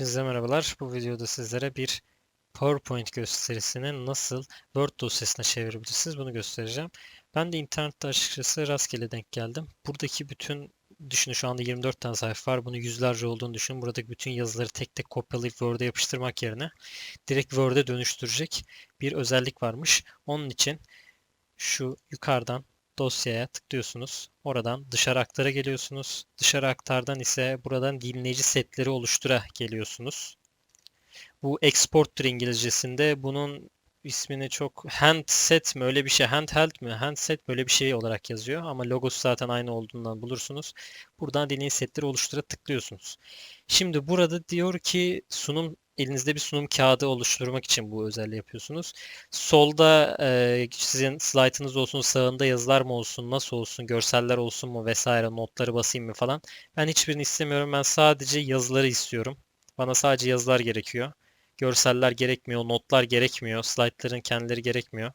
Hepinize merhabalar. Bu videoda sizlere bir PowerPoint gösterisini nasıl Word dosyasına çevirebilirsiniz bunu göstereceğim. Ben de internette açıkçası rastgele denk geldim. Buradaki bütün düşünün şu anda 24 tane sayfa var. Bunu yüzlerce olduğunu düşünün. Buradaki bütün yazıları tek tek kopyalayıp Word'e yapıştırmak yerine direkt Word'e dönüştürecek bir özellik varmış. Onun için şu yukarıdan dosyaya tıklıyorsunuz. Oradan dışarı aktara geliyorsunuz. Dışarı aktardan ise buradan dinleyici setleri oluştura geliyorsunuz. Bu export'tur İngilizcesinde. Bunun ismini çok handset mi öyle bir şey handheld mi handset böyle bir şey olarak yazıyor ama logosu zaten aynı olduğundan bulursunuz. Buradan dinleyici setleri oluştura tıklıyorsunuz. Şimdi burada diyor ki sunum elinizde bir sunum kağıdı oluşturmak için bu özelliği yapıyorsunuz. Solda e, sizin slaytınız olsun, sağında yazılar mı olsun, nasıl olsun, görseller olsun mu vesaire, notları basayım mı falan. Ben hiçbirini istemiyorum. Ben sadece yazıları istiyorum. Bana sadece yazılar gerekiyor. Görseller gerekmiyor, notlar gerekmiyor, slaytların kendileri gerekmiyor.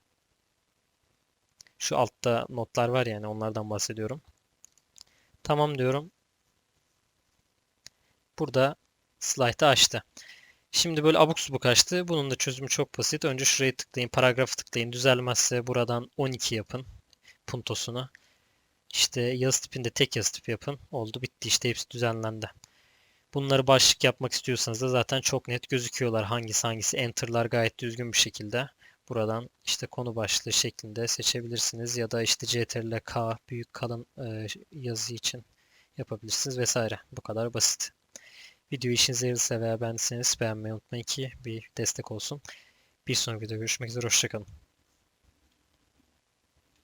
Şu altta notlar var yani onlardan bahsediyorum. Tamam diyorum. Burada slaytı açtı. Şimdi böyle abuk subuk açtı. Bunun da çözümü çok basit. Önce şuraya tıklayın, paragrafı tıklayın. Düzelmezse buradan 12 yapın puntosunu. İşte yazı tipinde tek yazı tipi yapın. Oldu bitti işte hepsi düzenlendi. Bunları başlık yapmak istiyorsanız da zaten çok net gözüküyorlar. Hangisi hangisi enter'lar gayet düzgün bir şekilde. Buradan işte konu başlığı şeklinde seçebilirsiniz ya da işte CTRL K büyük kalın yazı için yapabilirsiniz vesaire. Bu kadar basit. Video işinize yararsa veya beğendiyseniz beğenmeyi unutmayın ki bir destek olsun. Bir sonraki videoda görüşmek üzere. Hoşçakalın.